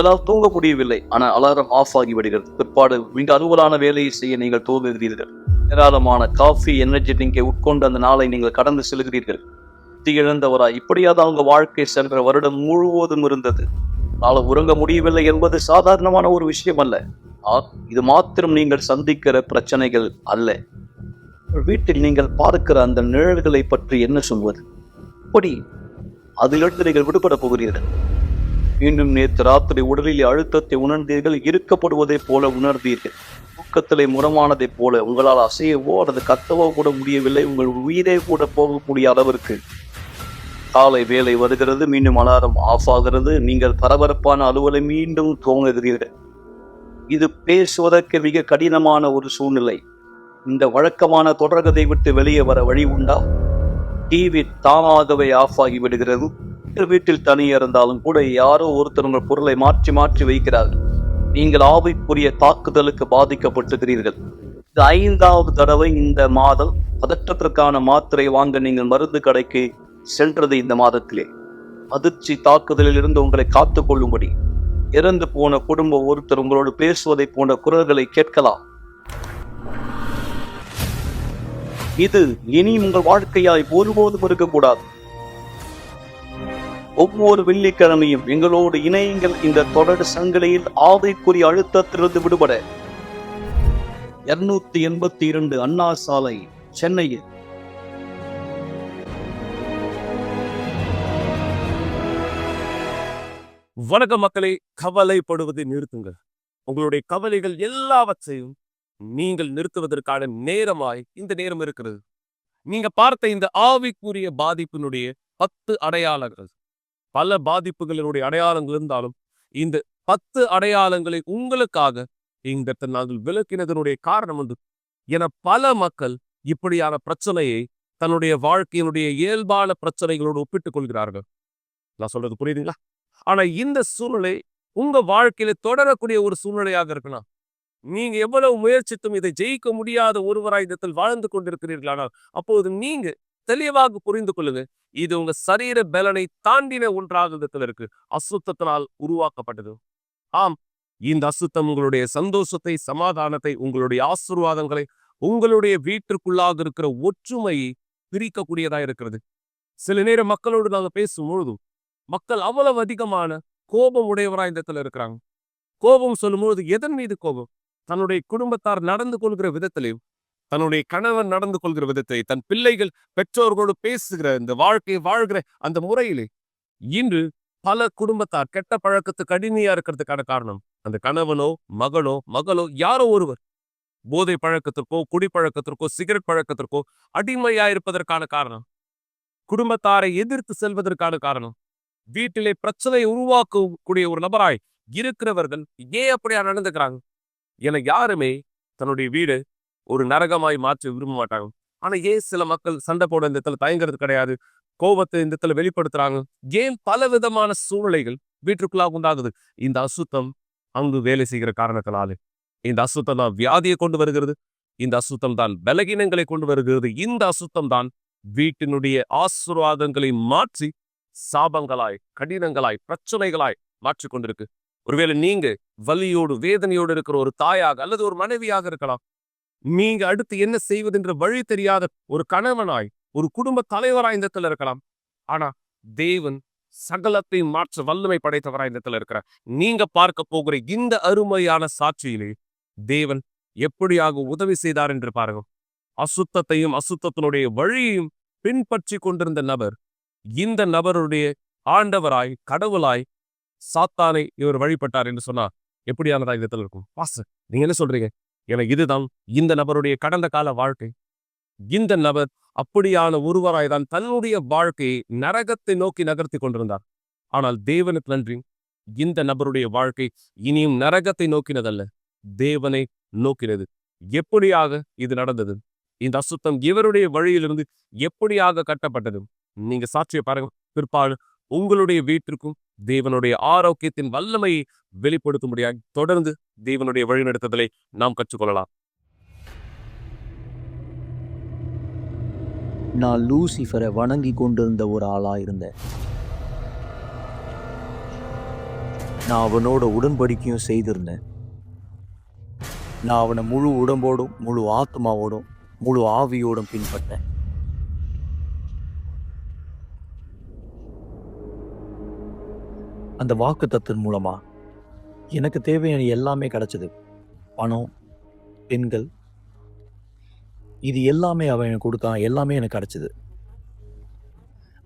உங்களால் தூங்க முடியவில்லை. ஆனால் அலாரம் ஆஃப் ஆகி விடுகிறது. பிற்பாடு மிக அலுவலான வேலையை செய்ய நீங்கள் தூங்குகிறீர்கள். ஏராளமான காஃபி எனர்ஜி ட்ரிங்கை உட்கொண்டு அந்த நாளை நீங்கள் கடந்து செல்கிறீர்கள். புத்தி இழந்தவராய் இப்படியாவது அவங்க வாழ்க்கை சென்ற வருடம் முழுவதும் இருந்தது. நாளை உறங்க முடியவில்லை என்பது சாதாரணமான ஒரு விஷயம் அல்ல. இது மாத்திரம் நீங்கள் சந்திக்கிற பிரச்சனைகள் அல்ல. வீட்டில் நீங்கள் பார்க்கிற அந்த நிழல்களை பற்றி என்ன சொல்வது? அப்படி அதிலிருந்து நீங்கள் விடுபட போகிறீர்கள். மீண்டும் நேற்று ராத்திரி உடலில் அழுத்தத்தை உணர்ந்தீர்கள் இருக்கப்படுவதைப் போல உணர்ந்தீர்கள். தூக்கத்திலே முரமானதைப் போல உங்களால் அசையவோ அல்லது கத்தவோ கூட முடியவில்லை உங்கள் உயிரே கூட போகக்கூடிய அளவிற்கு. காலை வேலை வருகிறது மீண்டும் அலாரம் ஆஃப் ஆகிறது நீங்கள் பரபரப்பான அலுவலை மீண்டும் துவங்குகிறீர்கள். இது பேசுவதற்கு மிக கடினமான ஒரு சூழ்நிலை. இந்த வழக்கமான தொடர்கதை விட்டு வெளியே வர வழி உண்டா? டிவி தானாகவே ஆஃப் ஆகிவிடுகிறது வீட்டில் தனியே இருந்தாலும் கூட யாரோ ஒருத்தர் உங்கள் பொருளை மாற்றி மாற்றி வைக்கிறார்கள். நீங்கள் ஆவிக்குரிய தாக்குதலுக்கு பாதிக்கப்பட்டுகிறீர்கள் இது ஐந்தாவது தடவை இந்த மாதம் பதற்றத்திற்கான மாத்திரை வாங்க நீங்கள் மருந்து கடைக்கு சென்றது இந்த மாதத்திலே. அதிர்ச்சி தாக்குதலில் இருந்து உங்களை காத்துக் கொள்ளும்படி. இறந்து போன குடும்ப ஒருத்தர் உங்களோடு பேசுவதை போன்ற குரல்களை கேட்கலாம். இது இனி உங்கள் வாழ்க்கையாய் ஒருபோதும் இருக்கக்கூடாது. ஒவ்வொரு வெள்ளிக்கிழமையும் எங்களோடு இணையுங்கள் இந்த தொடர் சங்கிலியில் ஆதைக்குரிய அழுத்தத்திலிருந்து விடுபட. இருநூத்தி எண்பத்தி இரண்டு அண்ணா சாலை சென்னையில். வணக்க மக்களை கவலைப்படுவதை நிறுத்துங்கள். உங்களுடைய கவலைகள் எல்லாவற்றையும் நீங்கள் நிறுத்துவதற்கான நேரமாய் இந்த நேரம் இருக்கிறது. நீங்க பார்த்த இந்த ஆவிக்குரிய பாதிப்பினுடைய பத்து அடையாளங்கள். பல பாதிப்புகளினுடைய அடையாளங்கள் இருந்தாலும் இந்த பத்து அடையாளங்களை உங்களுக்காக இந்த நாங்கள் விளக்கினதனுடைய காரணம் வந்து என பல மக்கள் இப்படியான பிரச்சனையை தன்னுடைய வாழ்க்கையினுடைய இயல்பான பிரச்சனைகளோடு ஒப்பிட்டுக் கொள்கிறார்கள். நான் சொல்றது புரியுதுங்களா? ஆனா இந்த சூழ்நிலை உங்க வாழ்க்கையில தொடரக்கூடிய ஒரு சூழ்நிலையாக இருக்கலாம் நீங்க எவ்வளவு முயற்சித்தும் இதை ஜெயிக்க முடியாத ஒருவராயுதத்தில் வாழ்ந்து கொண்டிருக்கிறீர்களானால் அப்போது நீங்க தெளிவாக புரிந்து கொள்ளுங்க. இது உங்க சரீர பலனை தாண்டின ஒன்றாக இருக்கு. அசுத்தத்தினால் உருவாக்கப்பட்டது. ஆம். இந்த அசுத்தம் உங்களுடைய சந்தோஷத்தை சமாதானத்தை உங்களுடைய ஆசீர்வாதங்களை உங்களுடைய வீட்டிற்குள்ளாக இருக்கிற ஒற்றுமையை பிரிக்கக்கூடியதா இருக்கிறது. சில நேரம் மக்களோடு நாங்க பேசும்பொழுது மக்கள் அவ்வளவு அதிகமான கோபம் உடையவரா இந்த இடத்துல இருக்கிறாங்க. கோபம் சொல்லும்போது எதன் மீது கோபம்? தன்னுடைய குடும்பத்தார் நடந்து கொள்கிற விதத்திலையும் தன்னுடைய கணவன் நடந்து கொள்கிற விதத்தை தன் பிள்ளைகள் பெற்றோர்களோடு பேசுகிற இந்த வாழ்க்கையை வாழ்கிற அந்த முறையிலே இன்று பல குடும்பத்தார் கெட்ட பழக்கத்துக்கு அடிமையா இருக்கிறதுக்கான காரணம் அந்த கணவனோ மகனோ மகளோ யாரோ ஒருவர். போதை பழக்கத்திற்கோ குடிப்பழக்கத்திற்கோ சிகரெட் பழக்கத்திற்கோ அடிமையா இருப்பதற்கான காரணம். குடும்பத்தாரை எதிர்த்து செல்வதற்கான காரணம். வீட்டிலே பிரச்சனை உருவாக்கக்கூடிய ஒரு நபராய் இருக்கிறவர்கள் ஏன் அப்படியா நடந்துக்கிறாங்க? என யாருமே தன்னுடைய வீடு ஒரு நரகமாய் மாற்ற விரும்ப மாட்டாங்க. ஆனா ஏன் சில மக்கள் சண்டை போட இந்த இடத்துல தயங்குறது கிடையாது? கோபத்தை இந்த இடத்துல வெளிப்படுத்துறாங்க. ஏன் பல விதமான சூழ்நிலைகள் வீட்டுக்குள்ளாக உண்டாகுது? இந்த அசுத்தம் அங்கு வேலை செய்கிற காரணத்தினாலே. இந்த அசுத்தம் தான் வியாதியை கொண்டு வருகிறது. இந்த அசுத்தம் தான் பலகீனங்களை கொண்டு வருகிறது. இந்த அசுத்தம் தான் வீட்டினுடைய ஆசீர்வாதங்களை மாற்றி சாபங்களாய் கடினங்களாய் பிரச்சனைகளாய் மாற்றிக் கொண்டிருக்கு. ஒருவேளை நீங்க வலியோடு வேதனையோடு இருக்கிற ஒரு தாயாக அல்லது ஒரு மனைவியாக இருக்கலாம். நீங்க அடுத்து என்ன செய்வது என்று வழி தெரியாத ஒரு கணவனாய் ஒரு குடும்ப தலைவராய் இந்த இடத்துல இருக்கலாம். ஆனா தேவன் சகலத்தை மாற்ற வல்லமை படைத்தவராய் இந்த இடத்துல இருக்கிறார். நீங்க பார்க்க போகிற இந்த அருமையான சாட்சியிலே தேவன் எப்படியாக உதவி செய்தார் என்று பாருங்க. அசுத்தத்தையும் அசுத்தத்தினுடைய வழியையும் பின்பற்றி கொண்டிருந்த நபர் இந்த நபருடைய ஆண்டவராய் கடவுளாய் சாத்தானை இவர் வழிபட்டார் என்று சொன்னா எப்படியானதா இந்த இடத்துல இருக்கும்? பாச நீங்க என்ன சொல்றீங்க? என இதுதான் இந்த நபருடைய கடந்த கால வாழ்க்கை. இந்த நபர் அப்படியான ஒருவராய்தான் தன்னுடைய வாழ்க்கையை நரகத்தை நோக்கி நகர்த்தி கொண்டிருந்தார். ஆனால் தேவனுக்கு நன்றி. இந்த நபருடைய வாழ்க்கை இனியும் நரகத்தை நோக்கினதல்ல. தேவனை நோக்கினது. எப்படியாக இது நடந்தது? இந்த அசுத்தம் இவருடைய வழியிலிருந்து எப்படியாக கட்டப்பட்டது? நீங்க சாட்சியை பாருங்க. பிற்பாடு உங்களுடைய வீட்டிற்கும் தேவனுடைய ஆரோக்கியத்தின் வல்லமையை வெளிப்படுத்தும்படியாக தொடர்ந்து தேவனுடைய வழிநடத்துதலை நாம் கற்றுக்கொள்ளலாம். நான் லூசிஃபரை வணங்கி கொண்டிருந்த ஒரு ஆளா இருந்தேன் நான் அவனோட உடன்படிக்கையும் செய்திருந்தேன். நான் அவனை முழு உடம்போடும் முழு ஆத்மாவோடும் முழு ஆவியோடும் பின்பற்றேன். அந்த வாக்குத்தத்தின் மூலமா எனக்கு தேவையான எல்லாமே கிடைச்சது. பணம் பெண்கள். இது எல்லாமே அவன் எனக்கு கொடுத்தான். எல்லாமே எனக்கு கிடைச்சது.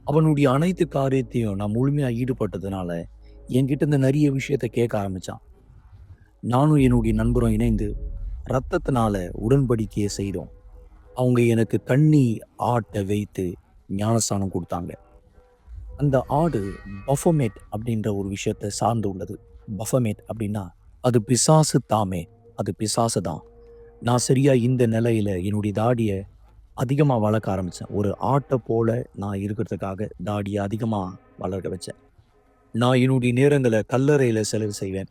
அவனுடைய அனைத்து காரியத்தையும் நான் முழுமையாக ஈடுபட்டதுனால என்கிட்ட இந்த நிறைய விஷயத்தை கேட்க ஆரம்பித்தான் நானும் என்னுடைய நண்பரும் இணைந்து ரத்தத்தினால உடன்படிக்கையை செய்தோம். அவங்க எனக்கு கண்ணி ஆட்டை வைத்து ஞானஸ்தானம் கொடுத்தாங்க. அந்த ஆடு பஃபமேட் அப்படின்ற ஒரு விஷயத்தை சார்ந்து உள்ளது. பஃபமேட் அப்படின்னா அது பிசாசு தாமே அது பிசாசு தான். நான் சரியாக இந்த நிலையில் என்னுடைய தாடியை அதிகமாக வளர்க்க ஆரம்பித்தேன் ஒரு ஆட்டை போல நான் இருக்கிறதுக்காக தாடியை அதிகமாக வளர்க்க வச்சேன். நான் என்னுடைய நேரங்களை கல்லறையில் செலவு செய்வேன்.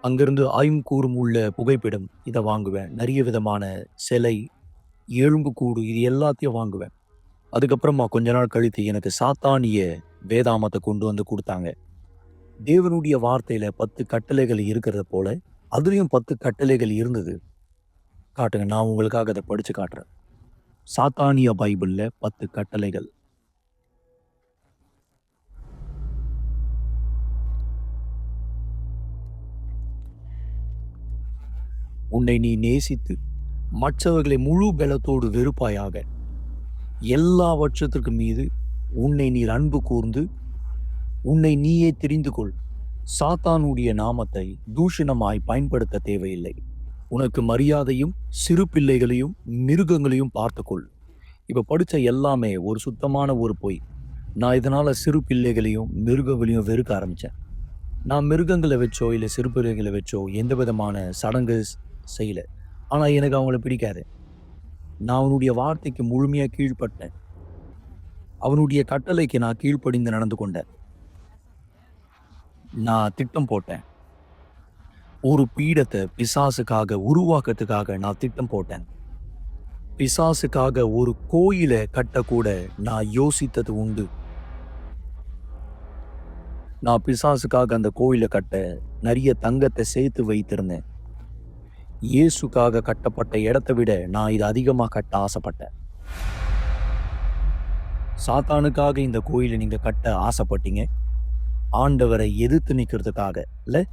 அங்கிருந்து ஆயுங்கூறும் உள்ள புகைப்படம் இதை வாங்குவேன். நிறைய விதமான சிலை எலும்புக்கூடு இது எல்லாத்தையும் வாங்குவேன். அதுக்கப்புறமா கொஞ்ச நாள் கழித்து எனக்கு சாத்தானிய வேதாமத்தை கொண்டு வந்து கொடுத்தாங்க. தேவனுடைய வார்த்தையில் பத்து கட்டளைகள் இருக்கிறத போல அதுலேயும் பத்து கட்டளைகள் இருந்தது. காட்டுங்க நான் உங்களுக்காக அதை படித்து காட்டுறேன். சாத்தானிய பைபிளில் பத்து கட்டளைகள். உன்னை நீ நேசித்து மற்றவர்களை முழு பலத்தோடு வெறுப்பாயாக எல்லாவற்றத்திற்கு மீது உன்னை நீர் அன்பு கூர்ந்து உன்னை நீயே தெரிந்து கொள். சாத்தானுடைய நாமத்தை தூஷணமாய் பயன்படுத்த தேவையில்லை. உனக்கு மரியாதையும் சிறு பிள்ளைகளையும் மிருகங்களையும் பார்த்துக்கொள். இப்போ படித்த எல்லாமே ஒரு சுத்தமான ஒரு பொய் நான் இதனால் சிறு பிள்ளைகளையும் மிருகங்களையும் வெறுக்க ஆரம்பித்தேன் நான் மிருகங்களை வச்சோ இல்லை சிறு பிள்ளைகளை வச்சோ எந்த விதமான சடங்கு செய்யலை. ஆனால் எனக்கு அவங்கள பிடிக்காது. நான் அவனுடைய வார்த்தைக்கு முழுமையாக கீழ்ப்பட்டேன். அவனுடைய கட்டளைக்கு நான் கீழ்ப்படிந்து நடந்து கொண்டேன். நான் திட்டம் போட்டேன். ஒரு பீடத்தை பிசாசுக்காக உருவாக்கத்துக்காக நான் திட்டம் போட்டேன். பிசாசுக்காக ஒரு கோயிலை கட்டக்கூட நான் யோசித்தது உண்டு. நான் பிசாசுக்காக அந்த கோயிலை கட்ட நிறைய தங்கத்தை சேர்த்து வைத்திருந்தேன். இயேசுக்காக கட்டப்பட்ட இடத்தை விட நான் இது அதிகமாக கட்ட ஆசைப்பட்டேன். சாத்தானுக்காக இந்த கோயிலை நீங்கள் கட்ட ஆசைப்பட்டீங்க. ஆண்டவரை எதிர்த்து நிற்கிறதுக்காக இல்லை?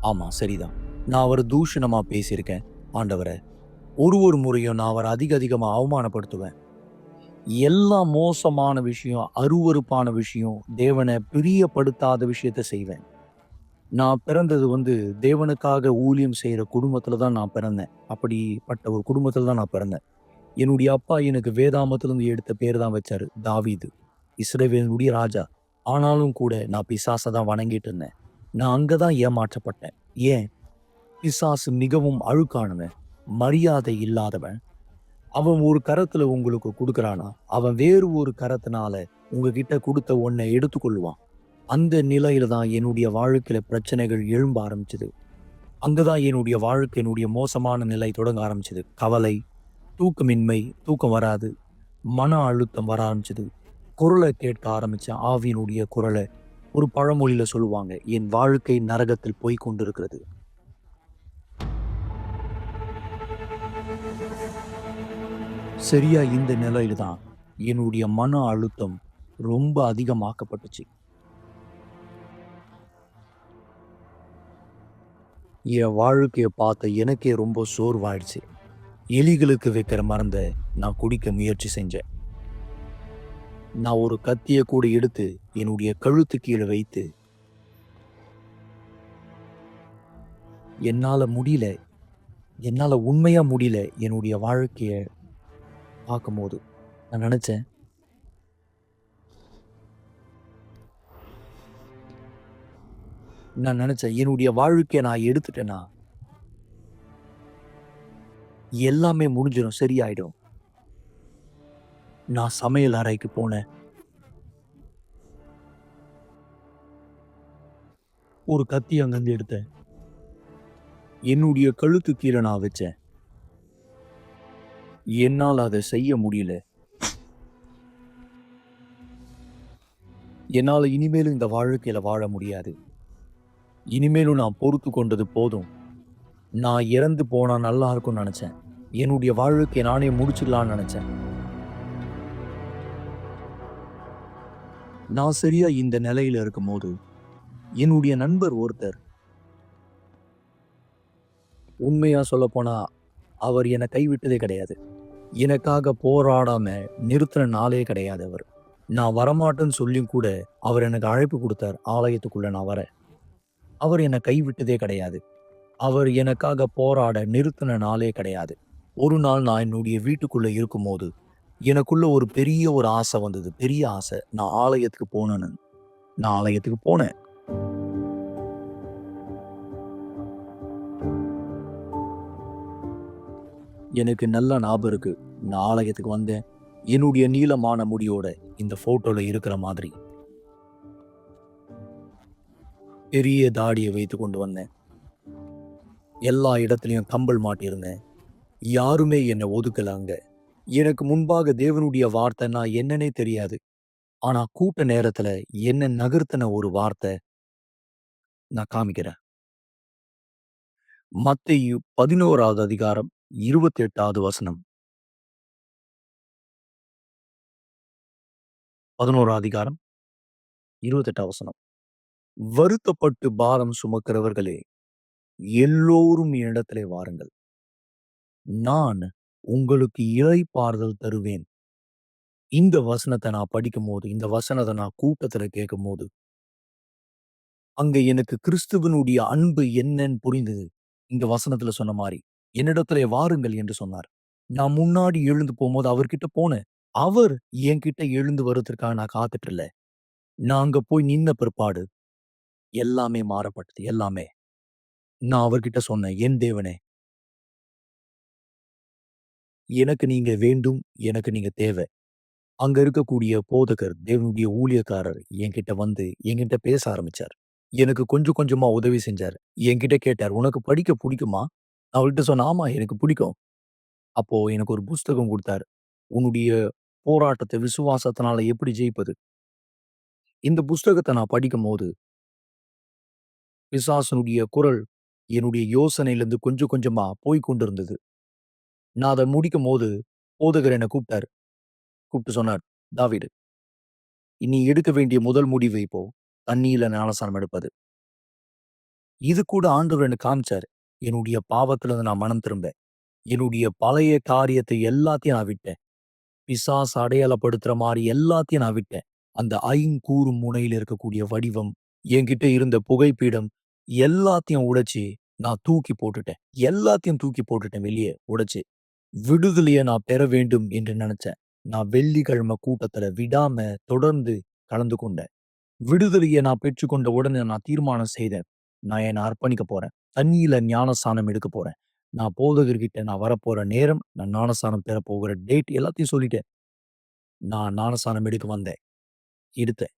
ஆமாம் சரிதான். நான் அவர் தூஷணமாக பேசியிருக்கேன். ஆண்டவரை ஒரு ஒரு முறையும் நான் அவரை அதிக அதிகமாக அவமானப்படுத்துவேன். எல்லா மோசமான விஷயம் அருவருப்பான விஷயம் தேவனை பிரியப்படுத்தாத விஷயத்த செய்வேன். நான் பிறந்தது வந்து தேவனுக்காக ஊழியம் செய்கிற குடும்பத்தில் தான் நான் பிறந்தேன். அப்படிப்பட்ட ஒரு குடும்பத்தில் தான் நான் பிறந்தேன். என்னுடைய அப்பா எனக்கு வேதாமத்திலிருந்து எடுத்த பேர் தான் வச்சார் தாவீது. இஸ்ரவேலுடைய ராஜா. ஆனாலும் கூட நான் பிசாசை தான் வணங்கிட்டு இருந்தேன். நான் அங்கே தான் ஏமாற்றப்பட்டேன். ஏன்? பிசாசு மிகவும் அழுக்கானவன் மரியாதை இல்லாதவன். அவன் ஒரு கரத்தில் உங்களுக்கு கொடுக்குறானா? அவன் வேறு ஒரு கரத்தினால உங்ககிட்ட கொடுத்த ஒன்றை எடுத்துக்கொள்வான். அந்த நிலையில தான் என்னுடைய வாழ்க்கையில் பிரச்சனைகள் எழும்ப ஆரம்பிச்சது. அங்கதான் என்னுடைய வாழ்க்கை என்னுடைய மோசமான நிலை தொடங்க ஆரம்பிச்சது. கவலை தூக்கமின்மை தூக்கம் வராது மன அழுத்தம் வர ஆரம்பிச்சது. குரலை கேட்க ஆரம்பித்த ஆவியினுடைய குரலை ஒரு பழமொழியில் சொல்லுவாங்க என் வாழ்க்கை நரகத்தில் போய் கொண்டிருக்கிறது. சரியா இந்த நிலையில் தான் என்னுடைய மன அழுத்தம் ரொம்ப அதிகமாக்கப்பட்டுச்சு. என் வாழ்க்கையை பார்த்த எனக்கே ரொம்ப சோர்வாயிடுச்சு. எலிகளுக்கு வைக்கிற மருந்தை நான் குடிக்க முயற்சி செஞ்சேன். நான் ஒரு கத்தியை கூட எடுத்து என்னுடைய கழுத்து கீழே வைத்து என்னால் முடியல என்னால் உண்மையாக முடியல என்னுடைய வாழ்க்கையை பார்க்கும்போது நான் நினச்சேன் நான் நினைச்சேன் என்னுடைய வாழ்க்கையை நான் எடுத்துட்டேனா? எல்லாமே முடிஞ்சிடும் சரியாயிடும். நான் சமையல் அறைக்கு போனேன். ஒரு கத்தி அங்கிருந்து எடுத்தேன். என்னுடைய கழுத்து கீழே நான் வச்சேன். என்னால் அதை செய்ய முடியல. என்னால் இனிமேலும் இந்த வாழ்க்கையில் வாழ முடியாது. இனிமேலும் நான் பொறுத்து கொண்டது போதும். நான் இறந்து போனால் நல்லா இருக்கும்னு நினச்சேன். என்னுடைய வாழ்க்கை நானே முடிச்சிடலான்னு நினச்சேன். நான் சரியா இந்த நிலையில இருக்கும்போது என்னுடைய நண்பர் ஒருத்தர் உண்மையா சொல்ல போனா அவர் என்னை கைவிட்டதே கிடையாது. எனக்காக போராடாம நிறுத்தின நாளே கிடையாது அவர். நான் வரமாட்டேன்னு சொல்லியும் கூட அவர் எனக்கு அழைப்பு கொடுத்தார் ஆலயத்துக்குள்ள நான் வரேன். அவர் என்னை கைவிட்டதே கிடையாது. அவர் எனக்காக போராட நிறுத்தின நாளே கிடையாது. ஒரு நாள் நான் என்னுடைய வீட்டுக்குள்ளே இருக்கும்போது எனக்குள்ள ஒரு பெரிய ஒரு ஆசை வந்தது. பெரிய ஆசை. நான் ஆலயத்துக்கு போனேன்னு. நான் ஆலயத்துக்கு போனேன். எனக்கு நல்ல ஞாபகம் இருக்கு. நான் ஆலயத்துக்கு வந்தேன். என்னுடைய நீளமான முடியோட இந்த போட்டோல இருக்கிற மாதிரி. பெரிய தாடியை வைத்து கொண்டு வந்தேன். எல்லா இடத்துலையும் கம்பல் மாட்டியிருந்தேன். யாருமே என்னை ஒதுக்கலாங்க. எனக்கு முன்பாக தேவனுடைய வார்த்தை நான் என்னன்னே தெரியாது. ஆனா கூட்ட நேரத்துல என்ன நகர்த்தின ஒரு வார்த்தை நான் காமிக்கிறேன். மத்தேயு பதினோராவது அதிகாரம் இருபத்தி எட்டாவது வசனம். பதினோரா அதிகாரம் இருபத்தெட்டாவது வசனம். வருத்தப்பட்டு பாரம் சுமக்கிறவர்களே எல்லோரும் என்னிடத்திலே வாருங்கள். நான் உங்களுக்கு இளைப்பாறுதல் தருவேன். இந்த வசனத்தை நான் படிக்கும் போது இந்த வசனத்தை நான் கூட்டத்துல கேட்கும் போது அங்க எனக்கு கிறிஸ்துவனுடைய அன்பு என்னன்னு புரிந்தது. இந்த வசனத்துல சொன்ன மாதிரி என்னிடத்திலே வாருங்கள் என்று சொன்னார். நான் முன்னாடி எழுந்து போகும்போது அவர்கிட்ட போனேன். அவர் என்கிட்ட எழுந்து வர்றதுக்காக நான் காத்துட்டு இல்ல. நான் அங்க போய் நின்ன பிற்பாடு எல்லாமே மாறப்பட்டது எல்லாமே. நான் அவர்கிட்ட சொன்னேன் என் தேவனே எனக்கு நீங்க வேண்டும் எனக்கு நீங்க தேவை அங்க இருக்கக்கூடிய போதகர் தேவனுடைய ஊழியக்காரர் என்கிட்ட வந்து என்கிட்ட பேச ஆரம்பிச்சார். எனக்கு கொஞ்சம் கொஞ்சமா உதவி செஞ்சார். என்கிட்ட கேட்டார் உனக்கு படிக்க பிடிக்குமா? நான் அவர்கிட்ட சொன்னேன் ஆமா எனக்கு பிடிக்கும். அப்போ எனக்கு ஒரு புஸ்தகம் கொடுத்தார். உன்னுடைய போராட்டத்தை விசுவாசத்தினால எப்படி ஜெயிப்பது? இந்த புஸ்தகத்தை நான் படிக்கும் போது பிசாசனுடைய குரல் என்னுடைய யோசனையிலிருந்து கொஞ்சம் கொஞ்சமா போய் கொண்டிருந்தது. நான் அதை முடிக்கும் போது போதகர் என்னை கூப்பிட்டார். கூப்பிட்டு சொன்னார் தாவிடு இனி எடுக்க வேண்டிய முதல் முடிவு இப்போ தண்ணியில ஞானசானம் எடுப்பது. இது கூட ஆண்டவர் எனக்கு காமிச்சார் என்னுடைய பாவத்திலிருந்து நான் மனம் திரும்ப என்னுடைய பழைய காரியத்தை எல்லாத்தையும் நான் விட்டேன். பிசாஸ் அடையாளப்படுத்துற மாதிரி எல்லாத்தையும் நான் விட்டேன். அந்த ஐங்கூறு முனையில் இருக்கக்கூடிய வடிவம் என்கிட்ட இருந்த புகைப்பீடம் எல்லாத்தையும் உடைச்சு நான் தூக்கி போட்டுட்டேன். எல்லாத்தையும் தூக்கி போட்டுட்டேன் வெளியே உடைச்சு. விடுதலையை நான் பெற வேண்டும் என்று நினைச்சேன். நான் வெள்ளிக்கிழமை கூட்டத்துல விடாம தொடர்ந்து கலந்து கொண்டேன். விடுதலையை நான் பெற்றுக்கொண்ட உடனே நான் தீர்மானம் செய்தேன். நான் என்னை அர்ப்பணிக்க போறேன். தண்ணியில ஞானஸ்தானம் எடுக்க போறேன். நான் போதகர்கிட்ட நான் வரப்போற நேரம் நான் ஞானஸ்தானம் பெற போகிற டேட் எல்லாத்தையும் சொல்லிட்டேன். நான் ஞானஸ்தானம் எடுக்க வந்தேன். எடுத்தேன்.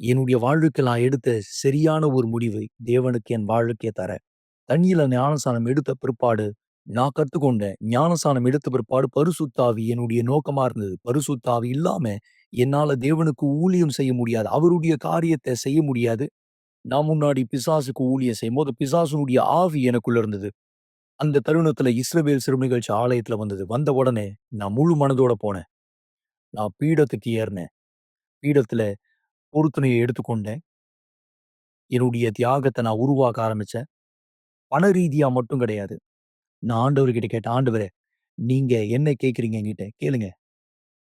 என்னுடைய வாழ்வுக்கு நான் எடுத்த சரியான ஒரு முடிவை தேவனுக்கு என் வாழ்க்கையை தர. தண்ணியில ஞானசானம் எடுத்த பிற்பாடு நான் கத்துக்கொண்டேன். ஞானசானம் எடுத்த பிற்பாடு பரிசுத்தாவி என்னுடைய நோக்கமா இருந்தது. பரிசுத்தாவி இல்லாம என்னால தேவனுக்கு ஊழியம் செய்ய முடியாது. அவருடைய காரியத்தை செய்ய முடியாது. நான் முன்னாடி பிசாசுக்கு ஊழியம் செய்யும் போது பிசாசுனுடைய ஆவி எனக்குள்ள இருந்தது. அந்த தருணத்துல இஸ்ரவேல் சிறு நிகழ்ச்சி ஆலயத்துல வந்தது. வந்த உடனே நான் முழு மனதோட போனேன். நான் பீடத்துக்கு ஏறினேன். பீடத்துல பொறுத்துணையை எடுத்துக்கொண்டேன். என்னுடைய தியாகத்தை நான் உருவாக்க ஆரம்பிச்சேன். பண ரீதியா மட்டும் கிடையாது. நான் ஆண்டவர்கிட்ட கேட்டேன் ஆண்டவரே நீங்க என்ன கேட்குறீங்க என்கிட்ட? கேளுங்க.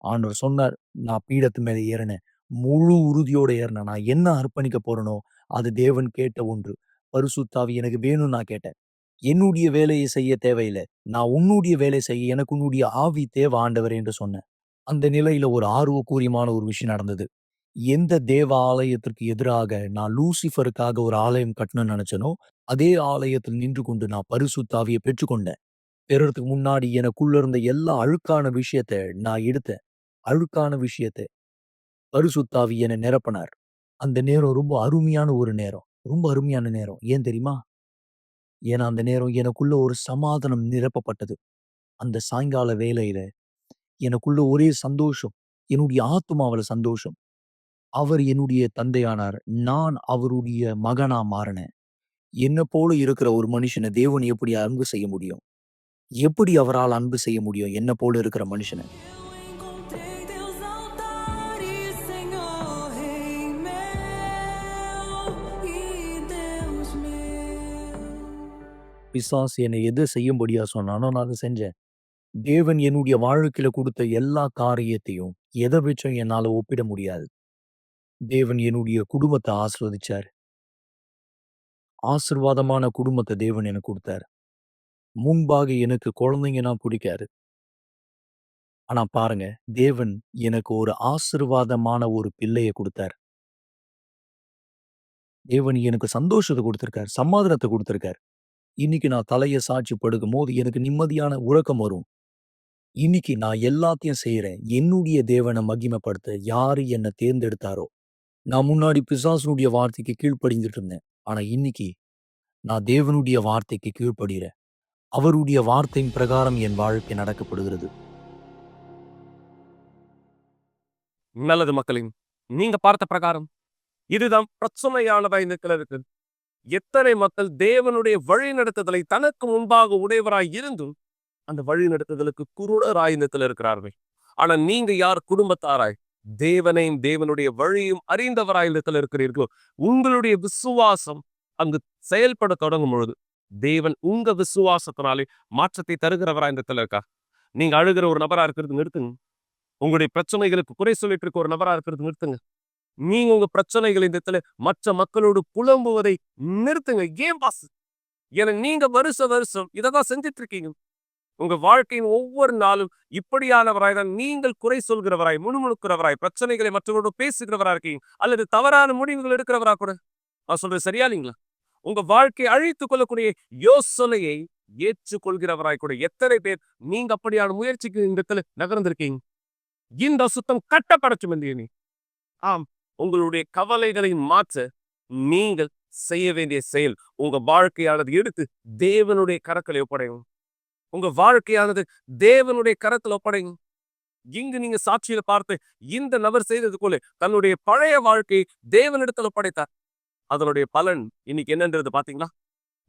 ஆண்டவர் சொன்னார் நான் பீடத்து மேல ஏறினேன். முழு உறுதியோட ஏறினேன். நான் என்ன அர்ப்பணிக்க போறேனோ அது தேவன் கேட்ட ஒன்று. பரிசுத்தாவி எனக்கு வேணும்னு நான் கேட்டேன். என்னுடைய வேலையை செய்ய தேவையில்லை. நான் உன்னுடைய வேலையை செய்ய எனக்கு உன்னுடைய ஆவி தேவை ஆண்டவரே என்று சொன்னேன். அந்த நிலையில ஒரு ஆர்வக்கூரியமான ஒரு விஷயம் நடந்தது. எந்த தேவ ஆலயத்திற்கு எதிராக நான் லூசிஃபருக்காக ஒரு ஆலயம் கட்டணும்னு நினைச்சனோ அதே ஆலயத்தில் நின்று கொண்டு நான் பரிசுத்தாவியை பெற்றுக்கொண்டேன். பெறறதுக்கு முன்னாடி எனக்குள்ள இருந்த எல்லா அழுக்கான விஷயத்தை நான் எடுத்தேன். அழுக்கான விஷயத்தை. பரிசுத்தாவி என்னை நிரப்பினார். அந்த நேரம் ரொம்ப அருமையான ஒரு நேரம். ரொம்ப அருமையான நேரம். ஏன் தெரியுமா? ஏன்னா அந்த நேரம் எனக்குள்ள ஒரு சமாதானம் நிரப்பப்பட்டது. அந்த சாயங்கால வேலையில எனக்குள்ள ஒரே சந்தோஷம். என்னுடைய ஆத்மாவில் சந்தோஷம். அவர் என்னுடைய தந்தையானார். நான் அவருடைய மகனா மாறினேன். என்ன போல இருக்கிற ஒரு மனுஷனை தேவன் எப்படி அன்பு செய்ய முடியும்? எப்படி அவரால் அன்பு செய்ய முடியும்? என்ன போல இருக்கிற மனுஷனை. Encontrei teus altares, Senhor, Rei meu e Deus meu. பிசாசு என்னை எது செய்யும்படியா சொன்னானோ நான் அதை செஞ்சேன். தேவன் என்னுடைய வாழ்க்கையில கொடுத்த எல்லா காரியத்தையும் எதை வச்சும் என்னால ஒப்பிட முடியாது. தேவன் என்னுடைய குடும்பத்தை ஆசிர்வதிச்சார். ஆசிர்வாதமான குடும்பத்தை தேவன் எனக்கு கொடுத்தார். முன்பாக எனக்கு குழந்தைங்கன்னா பிடிக்காரு ஆனா பாருங்க தேவன் எனக்கு ஒரு ஆசிர்வாதமான ஒரு பிள்ளையை கொடுத்தார். தேவன் எனக்கு சந்தோஷத்தை கொடுத்திருக்கார் சமாதானத்தை கொடுத்திருக்கார். இன்னைக்கு நான் தலையை சாட்சி படுக்கும் போது எனக்கு நிம்மதியான உறக்கம் வரும். இன்னைக்கு நான் எல்லாத்தையும் செய்யறேன் என்னுடைய தேவனை மகிமைப்படுத்த யாரு என்னை தேர்ந்தெடுத்தாரோ நான் முன்னாடி பிசாசுனுடைய வார்த்தைக்கு கீழ்ப்படிந்துட்டு இருந்தேன் ஆனா இன்னைக்கு நான் தேவனுடைய வார்த்தைக்கு கீழ்ப்படுகிறேன். அவருடைய வார்த்தையின் பிரகாரம் என் வாழ்க்கை நடக்கப்படுகிறது. நல்லது மக்களின் நீங்க பார்த்த பிரகாரம் இதுதான் பிரச்சனையானதா இந்த எத்தனை மக்கள் தேவனுடைய வழிநடத்துதலை தனக்கு முன்பாக உடையவராய் இருந்தும் அந்த வழிநடத்துதலுக்கு குருடராய் இந்த இருக்கிறார்கள். ஆனா நீங்க யார் குடும்பத்தாராய்? தேவனையும் தேவனுடைய வழியும் அறிந்தவராய் இடத்துல இருக்கிறீர்களோ உங்களுடைய விசுவாசம் அங்கு செயல்பட தொடங்கும் பொழுது தேவன் உங்க விசுவாசத்தினாலே மாற்றத்தை தருகிறவரா இந்த இடத்துல இருக்கா நீங்க அழுகிற ஒரு நபரா இருக்கிறது நிறுத்துங்க. உங்களுடைய பிரச்சனைகளுக்கு குறை சொல்லிட்டு இருக்க ஒரு நபரா இருக்கிறது நிறுத்துங்க. நீங்க உங்க பிரச்சனைகள் இந்த இடத்துல மற்ற மக்களோடு புலம்புவதை நிறுத்துங்க. ஏன் பாஸ் என நீங்க வருஷ வருஷம் இததான் செஞ்சிட்டு இருக்கீங்க உங்க வாழ்க்கையின் ஒவ்வொரு நாளும் இப்படியானவராய் தான் நீங்கள் குறை சொல்கிறவராய் முணுமுணுக்கிறவராய் பிரச்சனைகளை மற்றவரோடு பேசுகிறவரா இருக்கீங்க. அல்லது தவறான முடிவுகள் எடுக்கிறவரா கூட. நான் சொல்றது சரியா இல்லைங்களா? உங்க வாழ்க்கையை அழித்துக் கொள்ளக்கூடிய யோசனையை ஏற்றுக்கொள்கிறவராய் கூட எத்தனை பேர் நீங்க அப்படியான முயற்சிக்கு இந்த இடத்துல நகர்ந்திருக்கீங்க? இந்த சுத்தம் கட்டப்படச்சும் நீ. ஆம் உங்களுடைய கவலைகளை மாற்ற நீங்கள் செய்ய வேண்டிய செயல் உங்க வாழ்க்கையானது எடுத்து தேவனுடைய கரக்களை ஒப்படையும். உங்க வாழ்க்கையானது தேவனுடைய கரத்தில் ஒப்படைங்க இங்கு நீங்க சாட்சியில பார்த்து இந்த நபர் செய்தது போல தன்னுடைய பழைய வாழ்க்கை தேவனிடத்துல படைத்தார் அதனுடைய பலன் இன்னைக்கு என்னன்றது பாத்தீங்களா?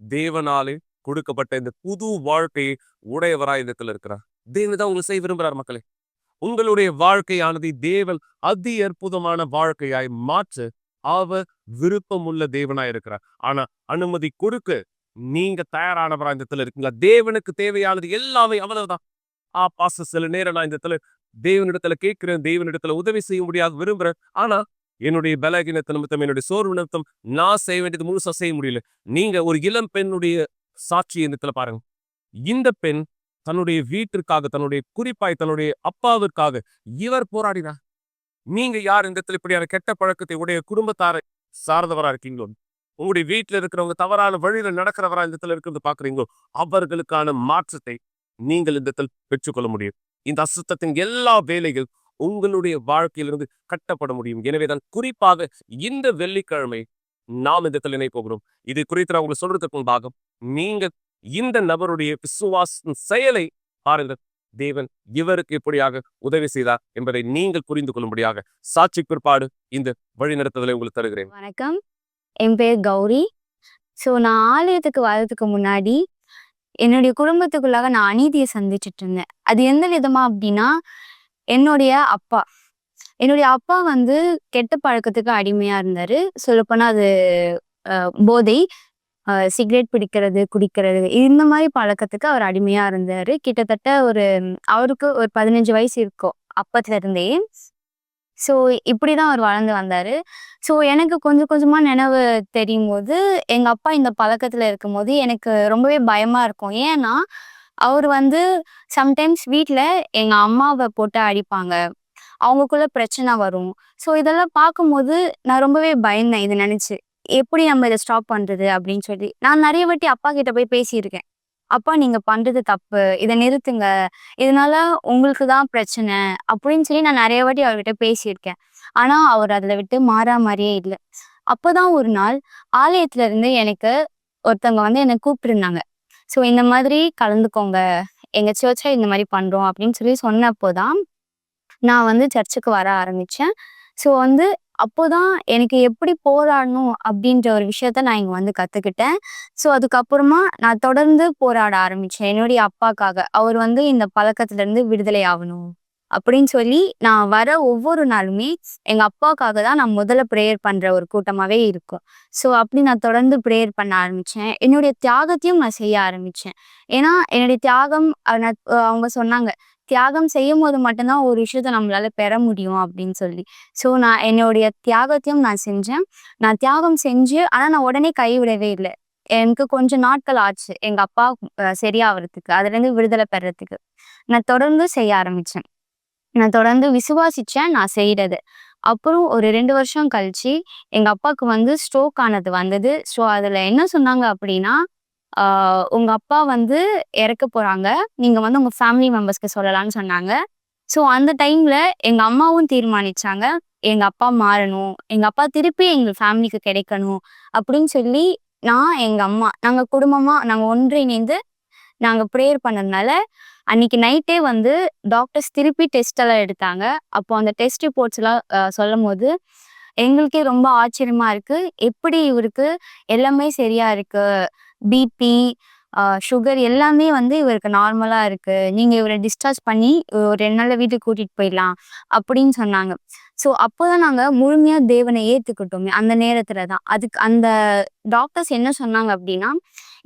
தேவனாலே கொடுக்கப்பட்ட இந்த புது வாழ்க்கையை உடையவராய் இடத்துல இருக்கிறார். தேவன் தான் உங்களை செய்ய விரும்புறார் மக்களே. உங்களுடைய வாழ்க்கையானது தேவன் அதி அற்புதமான வாழ்க்கையாய் மாற்ற அவ விருப்பமுள்ள தேவனாய் இருக்கிறார். ஆனா அனுமதி கொடுக்க நீங்க தயாரானவரா இந்த இடத்துல இருக்கீங்களா? தேவனுக்கு தேவையானது எல்லாமே அவ்வளவுதான். ஆ பாச சில நேரம் நான் இந்த இடத்துல தேவனிடத்துல கேட்கிறேன் தேவனிடத்துல உதவி செய்ய முடியாது விரும்புறேன். ஆனா என்னுடைய பலகீனத்தை நிமித்தம் என்னுடைய சோர்வு நிமித்தம் நான் செய்ய வேண்டியது முழுசா செய்ய முடியல. நீங்க ஒரு இளம் பெண்ணுடைய சாட்சி இந்த இடத்துல பாருங்க. இந்த பெண் தன்னுடைய வீட்டிற்காக தன்னுடைய குறிப்பாய் தன்னுடைய அப்பாவிற்காக இவர் போராடினார். நீங்க யார் இந்த இடத்துல இப்படியான கெட்ட பழக்கத்தை உடைய குடும்பத்தாரை சார்ந்தவரா இருக்கீங்களோ? உங்களுடைய வீட்டில் இருக்கிறவங்க தவறான வழியில நடக்கிறவரா இந்த இடத்துல இருக்கிறது பார்க்குறீங்களோ அவர்களுக்கான மாற்றத்தை நீங்கள் இந்த இடத்தில் பெற்றுக்கொள்ள முடியும். இந்த அசுத்தத்தின் எல்லா வேலைகள் உங்களுடைய வாழ்க்கையிலிருந்து கட்டப்பட முடியும். எனவேதான் குறிப்பாக இந்த வெள்ளிக்கிழமை நாம் இந்த இடத்துல போகிறோம். இது குறித்து நான் உங்களுக்கு சொல்றதுக்கு முன்பாக நீங்க இந்த நபருடைய விசுவாச செயலை பாருங்கள். தேவன் இவருக்கு எப்படியாக உதவி செய்தார் என்பதை நீங்கள் புரிந்து கொள்ளும்படியாக சாட்சி பிற்பாடு இந்த வழிநடத்துதலை உங்களுக்கு தருகிறேன். வணக்கம். என் பேர் கௌரி. ஸோ நான் ஆலயத்துக்கு வர்றதுக்கு முன்னாடி என்னுடைய குடும்பத்துக்குள்ளாக நான் அநீதியை சந்திச்சுட்டு இருந்தேன். அது எந்த விதமா அப்படின்னா என்னுடைய அப்பா. என்னுடைய அப்பா வந்து கெட்ட பழக்கத்துக்கு அடிமையா இருந்தாரு. சொல்லப்போனா அது போதை சிகரெட் பிடிக்கிறது குடிக்கிறது இந்த மாதிரி பழக்கத்துக்கு அவர் அடிமையா இருந்தாரு. கிட்டத்தட்ட ஒரு அவருக்கு ஒரு பதினஞ்சு வயசு இருக்கும் அப்பத்துல இருந்தே ஸோ இப்படி தான் அவர் வளர்ந்து வந்தார். ஸோ எனக்கு கொஞ்சம் கொஞ்சமாக நினைவு தெரியும் போது எங்கள் அப்பா இந்த பழக்கத்துல இருக்கும்போது எனக்கு ரொம்பவே பயமாக இருக்கும். ஏன்னா அவர் வந்து சம்டைம்ஸ் வீட்டில் எங்கள் அம்மாவை போட்டு அடிப்பாங்க. அவங்களுக்குள்ள பிரச்சனை வரும். ஸோ இதெல்லாம் பார்க்கும்போது நான் ரொம்பவே பயந்தேன் இதை நினச்சி. எப்படி நம்ம இதை ஸ்டாப் பண்ணுறது அப்படின்னு சொல்லி. நான் நிறைய வாட்டி அப்பா கிட்ட போய் பேசியிருக்கேன். அப்பா நீங்க பண்றது தப்பு இதை நிறுத்துங்க. இதனால உங்களுக்கு தான் பிரச்சனை அப்படின்னு சொல்லி நான் நிறைய வாட்டி அவர்கிட்ட பேசியிருக்கேன். ஆனா அவர் அதில் விட்டு மாறா மாதிரியே இல்லை. அப்போதான் ஒரு நாள் ஆலயத்துல இருந்து எனக்கு ஒருத்தவங்க வந்து என்னை கூப்பிட்டுருந்தாங்க. ஸோ இந்த மாதிரி கலந்துக்கோங்க. எங்க சர்ச்சா இந்த மாதிரி பண்றோம் அப்படின்னு சொல்லி சொன்னப்போதான் நான் வந்து சர்ச்சுக்கு வர ஆரம்பிச்சேன். ஸோ வந்து அப்போதான் எனக்கு எப்படி போராடணும் அப்படின்ற ஒரு விஷயத்த நான் இங்க வந்து கத்துக்கிட்டேன். ஸோ அதுக்கப்புறமா நான் தொடர்ந்து போராட ஆரம்பிச்சேன். என்னுடைய அப்பாக்காக. அவர் வந்து இந்த பழக்கத்துல இருந்து விடுதலை ஆகணும் அப்படின்னு சொல்லி நான் வர ஒவ்வொரு நாளுமே எங்க அப்பாவுக்காக தான் நான் முதல்ல ப்ரேயர் பண்ற ஒரு கூட்டமாவே இருக்கும். ஸோ அப்படி நான் தொடர்ந்து ப்ரேயர் பண்ண ஆரம்பிச்சேன். என்னுடைய தியாகத்தையும் நான் செய்ய ஆரம்பிச்சேன். ஏன்னா என்னுடைய தியாகம் அவங்க சொன்னாங்க தியாகம் செய்யும் போது மட்டும்தான் ஒரு விஷயத்த நம்மளால பெற முடியும் அப்படின்னு சொல்லி. ஸோ நான் என்னுடைய தியாகத்தையும் நான் செஞ்சேன். நான் தியாகம் செஞ்சு ஆனா நான் உடனே கைவிடவே இல்லை. எனக்கு கொஞ்சம் நாட்கள் ஆச்சு எங்க அப்பா சரியாகிறதுக்கு அதுல இருந்து விடுதலை பெறத்துக்கு நான் தொடர்ந்து செய்ய ஆரம்பிச்சேன். நான் தொடர்ந்து விசுவாசிச்சேன் நான் செய்யறது அப்புறம் ஒரு ரெண்டு வருஷம் கழிச்சு எங்க அப்பாவுக்கு வந்து ஸ்ட்ரோக் ஆனது வந்தது. ஸோ அதுல என்ன சொன்னாங்க அப்படின்னா உங்க அப்பா வந்து இறக்க போறாங்க. நீங்க வந்து உங்க ஃபேமிலி மெம்பர்ஸ்க்கு சொல்லலாம்னு சொன்னாங்க. ஸோ அந்த டைம்ல எங்க அம்மாவும் தீர்மானிச்சாங்க. எங்க அப்பா மாறணும். எங்க அப்பா திருப்பி எங்க ஃபேமிலிக்கு கிடைக்கணும் அப்படின்னு சொல்லி நான் எங்க அம்மா நாங்க குடும்பமா நாங்க ஒன்றிணைந்து நாங்க ப்ரேயர் பண்ணதுனால அன்னைக்கு நைட்டே வந்து டாக்டர்ஸ் திருப்பி டெஸ்ட் எல்லாம் எடுத்தாங்க. அப்போ அந்த டெஸ்ட் ரிப்போர்ட்ஸ் எல்லாம் சொல்லும் போது எங்களுக்கே ரொம்ப ஆச்சரியமா இருக்கு. எப்படி இவருக்கு எல்லாமே சரியா இருக்கு? பிபி சுகர் எல்லாமே வந்து இவருக்கு நார்மலா இருக்கு. நீங்க இவரை டிஸ்சார்ஜ் பண்ணி ஒரு ரெண்டு நாள்ல வீட்டுக்கு கூட்டிட்டு போயிடலாம் அப்படின்னு சொன்னாங்க. ஸோ அப்போதான் நாங்க முழுமையா தேவனை ஏத்துக்கிட்டோமே அந்த நேரத்துல தான். அதுக்கு அந்த டாக்டர்ஸ் என்ன சொன்னாங்க அப்படின்னா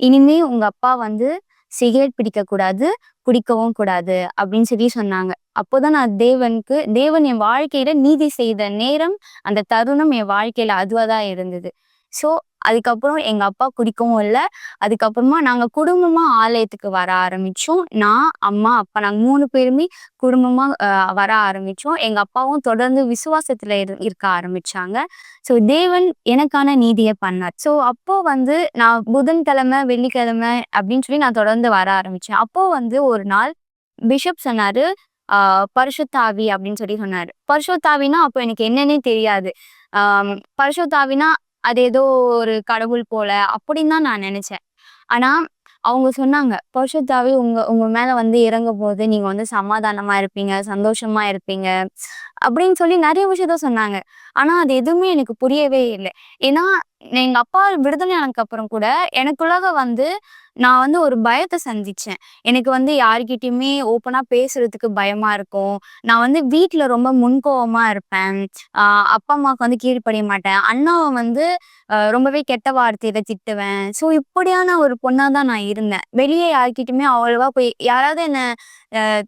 இனிமே உங்க அப்பா வந்து சிகரெட் பிடிக்க கூடாது குடிக்கவும் கூடாது அப்படின்னு சொல்லி சொன்னாங்க. அப்போதான் நான் தேவனுக்கு தேவன் என் வாழ்க்கையில நீதி செய்த நேரம் அந்த தருணம் என் வாழ்க்கையில அதுவாதான் இருந்தது. ஸோ அதுக்கப்புறம் எங்க அப்பா குடிக்கவும் இல்லை. அதுக்கப்புறமா நாங்க குடும்பமா ஆலயத்துக்கு வர ஆரம்பிச்சோம். நான் அம்மா அப்பா நாங்க மூணு பேருமே குடும்பமா வர ஆரம்பிச்சோம். எங்க அப்பாவும் தொடர்ந்து விசுவாசத்துல இருக்க ஆரம்பிச்சாங்க. ஸோ தேவன் எனக்கான நீதியை பண்ணார். ஸோ அப்போ வந்து நான் புதன்கிழமை வெள்ளிக்கிழமை அப்படின்னு சொல்லி நான் தொடர்ந்து வர ஆரம்பிச்சேன். அப்போ வந்து ஒரு நாள் பிஷப் சொன்னாரு ஆஹ் பரிசுத்தாவி அப்படின்னு சொல்லி சொன்னாரு. பரிசுத்தாவினா அப்போ எனக்கு என்னன்னே தெரியாது. ஆஹ் பரிசுத்தாவினா அது ஏதோ ஒரு கடவுள் போல அப்படின்னு தான் நான் நினைச்சேன். ஆனா அவங்க சொன்னாங்க பரிசுத்தாவி உங்க உங்க மேல வந்து இறங்கும் போது நீங்க வந்து சமாதானமா இருப்பீங்க சந்தோஷமா இருப்பீங்க அப்படின்னு சொல்லி நிறைய விஷயத்த சொன்னாங்க. ஆனா அது எதுவுமே எனக்கு புரியவே இல்லை. ஏன்னா எங்க அப்பா விடுதலை ஆனதுக்கு அப்புறம் கூட எனக்குள்ளாக வந்து நான் வந்து ஒரு பயத்தை சந்திச்சேன். எனக்கு வந்து யார்கிட்டயுமே ஓப்பனா பேசுறதுக்கு பயமா இருக்கும். நான் வந்து வீட்டுல ரொம்ப முன்கோவமா இருப்பேன். ஆஹ் அப்பா அம்மாவுக்கு வந்து கீழ்ப்படிய மாட்டேன். அண்ணாவை வந்து ரொம்பவே கெட்ட வார்த்தையில திட்டுவேன். ஸோ இப்படியான ஒரு பொண்ணா தான் நான் இருந்தேன். வெளியே யார்கிட்டயுமே அவ்வளவா போய் யாராவது என்ன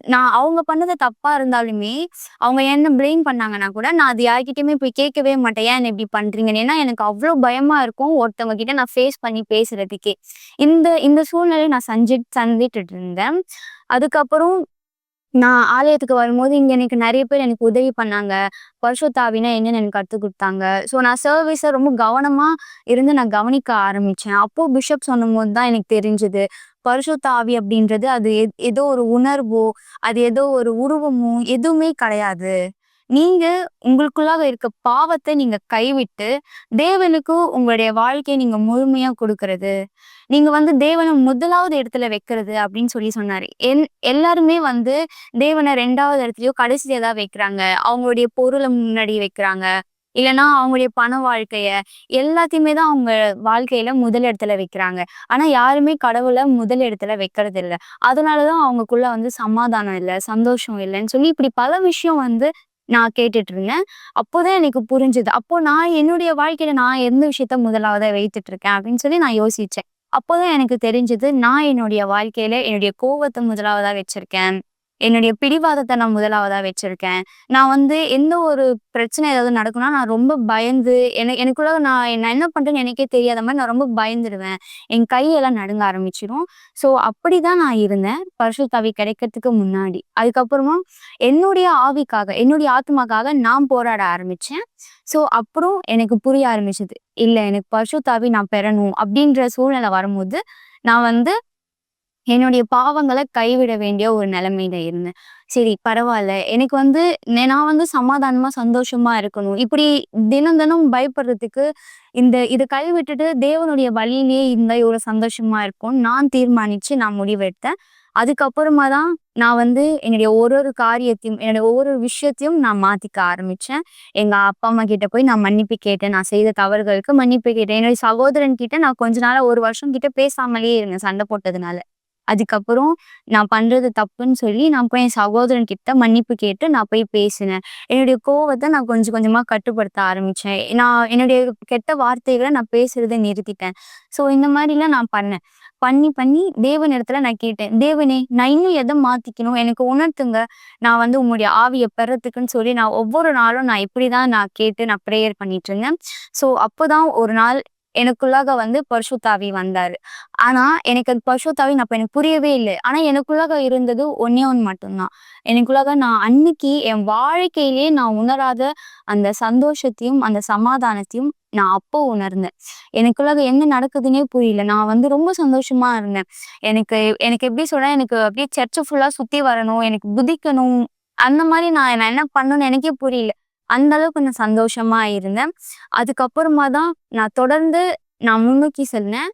நான் அவங்க பண்ணது தப்பா இருந்தாலுமே அவங்க என்ன பிளேம் பண்ணாங்கன்னா கூட நான் அது யார்கிட்டயுமே போய் கேட்கவே மாட்டேன். ஏன் இப்படி பண்றீங்கன்னு? ஏன்னா எனக்கு அவ்வளோ பயமா இருக்கும் ஒருத்தவங்க கிட்ட நான் ஃபேஸ் பண்ணி பேசுறதுக்கே. இந்த இந்த சூழ்நிலையை நான் சஞ்சி சந்திட்டு இருந்தேன். அதுக்கப்புறம் நான் ஆலயத்துக்கு வரும்போது இங்க எனக்கு நிறைய பேர் எனக்கு உதவி பண்ணாங்க. பரிசுத்தாவினா என்னன்னு எனக்கு கற்றுக் கொடுத்தாங்க. ஸோ நான் சர்வீஸை ரொம்ப கவனமா இருந்து நான் கவனிக்க ஆரம்பிச்சேன். அப்போ பிஷப் சொன்னும் தான் எனக்கு தெரிஞ்சது. பரிசுத்தாவி அப்படின்றது அது எ- ஏதோ ஒரு உணர்வோ அது ஏதோ ஒரு உருவமோ எதுவுமே கிடையாது. நீங்க உங்களுக்குள்ளாக இருக்க பாவத்தை நீங்க கைவிட்டு தேவனுக்கு உங்களுடைய வாழ்க்கையை நீங்க முழுமையா கொடுக்கறது. நீங்க வந்து தேவனை முதலாவது இடத்துல வைக்கிறது அப்படின்னு சொல்லி சொன்னாரு. என் எல்லாருமே வந்து தேவனை ரெண்டாவது இடத்துலயோ கடைசியில தான் வைக்கிறாங்க. அவங்களுடைய பொருளை முன்னாடி வைக்கிறாங்க. இல்லைன்னா அவங்களுடைய பண வாழ்க்கைய எல்லாத்தையுமே தான் அவங்க வாழ்க்கையில முதல் இடத்துல வைக்கிறாங்க. ஆனா யாருமே கடவுளை முதல் இடத்துல வைக்கிறது இல்ல அதனாலதான் அவங்களுக்குள்ள வந்து சமாதானம் இல்லை சந்தோஷம் இல்லைன்னு சொல்லி இப்படி பல விஷயம் வந்து நான் கேட்டுட்டு இருந்தேன் அப்போதான் எனக்கு புரிஞ்சுது. அப்போ நான் என்னுடைய வாழ்க்கையில நான் எந்த விஷயத்த முதலாவதாக வைத்துட்டு இருக்கேன் அப்படின்னு சொல்லி நான் யோசிச்சேன். அப்போதான் எனக்கு தெரிஞ்சது நான் என்னுடைய வாழ்க்கையில என்னுடைய கோவத்தை முதலாவதா வச்சிருக்கேன். என்னுடைய பிடிவாதத்தை நான் முதலாவதா வச்சிருக்கேன். நான் வந்து எந்த ஒரு பிரச்சனை ஏதாவது நடக்கும்னா நான் ரொம்ப பயந்து எனக்கு எனக்குள்ள நான் நான் என்ன பண்றேன்னு எனக்கே தெரியாத மாதிரி நான் ரொம்ப பயந்துடுவேன் என் கையெல்லாம் நடுங்க ஆரம்பிச்சிடும் ஸோ அப்படிதான் நான் இருந்தேன். பரிசுத்தாவி கிடைக்கிறதுக்கு முன்னாடி. அதுக்கப்புறமா என்னுடைய ஆவிக்காக என்னுடைய ஆத்மாக்காக நான் போராட ஆரம்பிச்சேன். ஸோ அப்புறம் எனக்கு புரிய ஆரம்பிச்சது இல்லை எனக்கு பரிசுத்தாவி நான் பெறணும். அப்படின்ற சூழ்நிலை வரும்போது நான் வந்து என்னுடைய பாவங்களை கைவிட வேண்டிய ஒரு நிலைமையில இருந்தேன். சரி பரவாயில்ல. எனக்கு வந்து நான் வந்து சமாதானமா சந்தோஷமா இருக்கணும். இப்படி தினம் தினம் பயப்படுறதுக்கு இந்த இதை கைவிட்டுட்டு தேவனுடைய வழியிலேயே இருந்தா இவ்வளவு சந்தோஷமா இருக்கும். நான் தீர்மானிச்சு நான் முடிவெடுத்தேன். அதுக்கப்புறமா தான் நான் வந்து என்னுடைய ஒரு ஒரு காரியத்தையும் என்னுடைய ஒவ்வொரு விஷயத்தையும் நான் மாத்திக்க ஆரம்பிச்சேன். எங்க அப்பா அம்மா கிட்ட போய் நான் மன்னிப்பு கேட்டேன். நான் செய்த தவறுகளுக்கு மன்னிப்பு கேட்டேன். என்னுடைய சகோதரன் கிட்ட நான் கொஞ்ச நாள் ஒரு வருஷம் கிட்ட பேசாமலே இருந்தேன் சண்டை போட்டதுனால. அதுக்கப்புறம் நான் பண்றது தப்புன்னு சொல்லி நான் போய் என் சகோதரன் கிட்ட மன்னிப்பு கேட்டு நான் போய் பேசினேன். என்னுடைய கோவத்தை நான் கொஞ்சம் கொஞ்சமா கட்டுப்படுத்த ஆரம்பிச்சேன். நான் என்னுடைய கெட்ட வார்த்தைகளை நான் பேசுறதை நிறுத்திட்டேன். ஸோ இந்த மாதிரிலாம் நான் பண்ணேன். பண்ணி பண்ணி தேவன் இடத்துல நான் கேட்டேன் தேவனே நான் இன்னும் எதை மாத்திக்கணும்? எனக்கு உணர்த்துங்க. நான் வந்து உங்களுடைய ஆவியை பெறத்துக்குன்னு சொல்லி நான் ஒவ்வொரு நாளும் நான் இப்படிதான் நான் கேட்டு நான் ப்ரேயர் பண்ணிட்டு இருந்தேன். ஸோ அப்போதான் ஒரு நாள் எனக்குள்ளாக வந்து பர்சுத்தாவி வந்தாரு. ஆனா எனக்கு அது பர்சுத்தாவி அப்ப எனக்கு புரியவே இல்லை. ஆனா எனக்குள்ளாக இருந்தது ஒன்னே ஒன்று மட்டும்தான். எனக்குள்ளாக நான் அன்னைக்கு என் வாழ்க்கையிலேயே நான் உணராத அந்த சந்தோஷத்தையும் அந்த சமாதானத்தையும் நான் அப்போ உணர்ந்தேன். எனக்குள்ளாக என்ன நடக்குதுன்னே புரியல. நான் வந்து ரொம்ப சந்தோஷமா இருந்தேன். எனக்கு எனக்கு எப்படி சொல்றேன்? எனக்கு அப்படியே சர்ச்சை ஃபுல்லா சுத்தி வரணும் எனக்கு புதிக்கணும். அந்த மாதிரி நான் நான் என்ன பண்ணணும்னு எனக்கே புரியல. அந்த அளவுக்கு நான் சந்தோஷமா இருந்தேன். அதுக்கப்புறமா தான் நான் தொடர்ந்து நான் முன்னோக்கி சொன்னேன்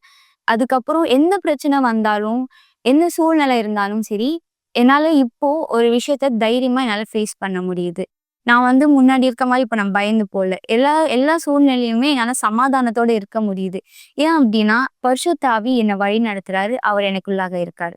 அதுக்கப்புறம் எந்த பிரச்சனை வந்தாலும் எந்த சூழ்நிலை இருந்தாலும் சரி என்னால இப்போ ஒரு விஷயத்த தைரியமா என்னால ஃபேஸ் பண்ண முடியுது. நான் வந்து முன்னாடி இருக்க மாதிரி இப்போ நான் பயந்து போகல. எல்லா எல்லா சூழ்நிலையுமே என்னால சமாதானத்தோட இருக்க முடியுது. ஏன் அப்படின்னா பரிசுத்தாவி என்னை வழி நடத்துறாரு அவர் எனக்குள்ளாக இருக்காரு.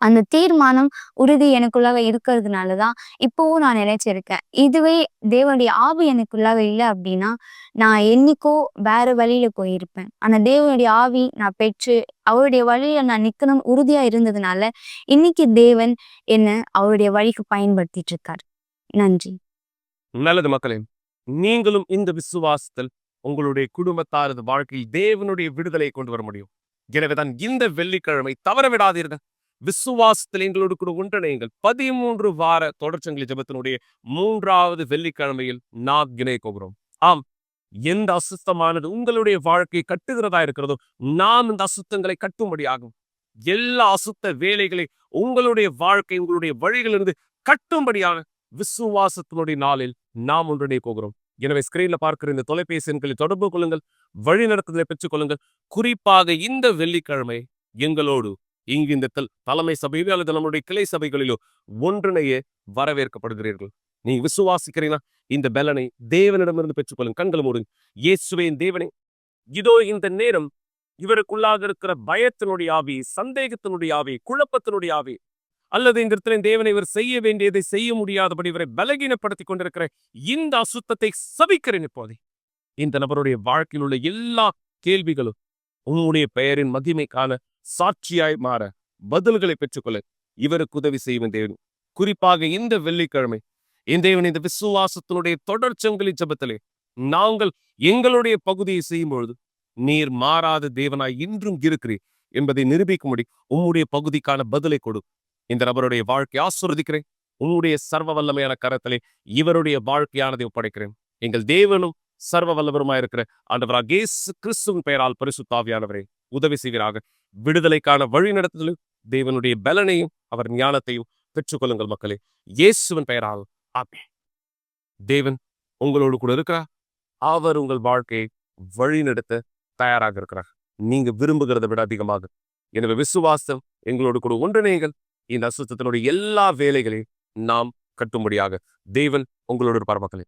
அந்த தீர்மானம் உறுதி எனக்குள்ளாக இருக்கிறதுனால தான் இப்போவும் நான் நினைச்சிருக்கேன். இதுவே தேவனுடைய ஆவி எனக்குள்ளாக இல்லை அப்படின்னா நான் என்னைக்கோ வேற வழியில போயிருப்பேன். ஆனா தேவனுடைய ஆவி நான் பெற்று அவருடைய வழியில நான் நிக்கணும் உறுதியா இருந்ததுனால இன்னைக்கு தேவன் என்ன அவருடைய வழிக்கு பயன்படுத்திட்டு இருக்கார் நன்றி. நல்லது மக்களே நீங்களும் இந்த விசுவாசத்தில் உங்களுடைய குடும்பத்தாரது வாழ்க்கையில் தேவனுடைய விடுதலை கொண்டு வர முடியும். எனவேதான் இந்த வெள்ளிக்கிழமை தவற விடாதீர்கள். விசுவாசத்தில் எங்களோடு கூட ஒன்றிணையுங்கள். பதிமூன்று வார தொடர்ச்சங்கிலி ஜபத்தினுடைய மூன்றாவது வெள்ளிக்கிழமையில் நாம் இணைய ஆம் எந்த அசுத்தமானது உங்களுடைய வாழ்க்கையை கட்டுகிறதா இருக்கிறதோ நாம் இந்த அசுத்தங்களை கட்டும்படியாகும். எல்லா அசுத்த வேலைகளை உங்களுடைய வாழ்க்கை உங்களுடைய வழிகளிலிருந்து கட்டும்படியாக விசுவாசத்தினுடைய நாளில் நாம் ஒன்றிணைய போகிறோம் எனவே ஸ்கிரீன்ல பார்க்கிற இந்த தொலைபேசி எண்களை தொடர்பு கொள்ளுங்கள் வழி நடத்துதலை பெற்றுக் கொள்ளுங்கள். குறிப்பாக இந்த வெள்ளிக்கிழமை எங்களோடு இங்கு இந்த தலைமை சபையிலோ அல்லது நம்முடைய கிளை சபைகளிலோ ஒன்றினையே வரவேற்கப்படுகிறீர்கள். நீங்க விசுவாசிக்கிறீங்களா? இந்த பலனை தேவனிடமிருந்து பெற்றுக்கொள்ளும் கண்கள் மூடுங்க இயேசுவேன் தேவனே இதோ இந்த நேரம் இவருக்குள்ளாக இருக்கிற பயத்தினுடைய ஆவி சந்தேகத்தினுடைய ஆவி குழப்பத்தினுடைய ஆவி அல்லது இந்த இடத்துல தேவனை இவர் செய்ய வேண்டியதை செய்ய முடியாதபடி இவரை பலகீனப்படுத்தி கொண்டிருக்கிற இந்த அசுத்தத்தை சபிக்கிறேன் இப்போதே. இந்த நபருடைய வாழ்க்கையில் உள்ள எல்லா கேள்விகளும் உன்னுடைய பெயரின் மகிமைக்கான சாட்சியாய் மாற பதில்களை பெற்றுக்கொள்ள இவருக்கு உதவி செய்யும் தேவன். குறிப்பாக இந்த வெள்ளிக்கிழமை. இந்த தேவன் இந்த விசுவாசத்தினுடைய தொடர்ச்சங்கிலி ஜபத்திலே நாங்கள் எங்களுடைய பகுதியை செய்யும் பொழுது நீர் மாறாத தேவனாய் இன்றும் இருக்கிறீர் என்பதை நிரூபிக்கும்படி உம்முடைய பகுதிக்கான பதிலை கொடு. இந்த நபருடைய வாழ்க்கை ஆசிர்வதிக்கிறேன். உன்னுடைய சர்வ வல்லமையான கரத்திலே இவருடைய வாழ்க்கையானதை ஒப்படைக்கிறேன். எங்கள் தேவனும் சர்வ வல்லவருமாயிருக்கிற ஆண்டவராக இயேசு கிறிஸ்துவின் பெயரால் பரிசுத்தாவியானவரே உதவி செய்வீராக. விடுதலைக்கான வழிநடத்துதலும் தேவனுடைய பலனையும் அவர் ஞானத்தையும் பெற்றுக்கொள்ளுங்கள் மக்களே. இயேசுவன் பெயரால் ஆமே தேவன் உங்களோடு கூட இருக்கிறார். அவர் உங்கள் வாழ்க்கையை வழிநடத்த தயாராக இருக்கிறார். நீங்க விரும்புகிறத விட அதிகமாக. எனவே விசுவாசம் எங்களோடு கூட ஒன்றிணையுங்கள். இந்த அசுத்தத்தினுடைய எல்லா வேலைகளையும் நாம் கட்டும்படியாக தேவன் உங்களோடு இருப்பார் மக்களே.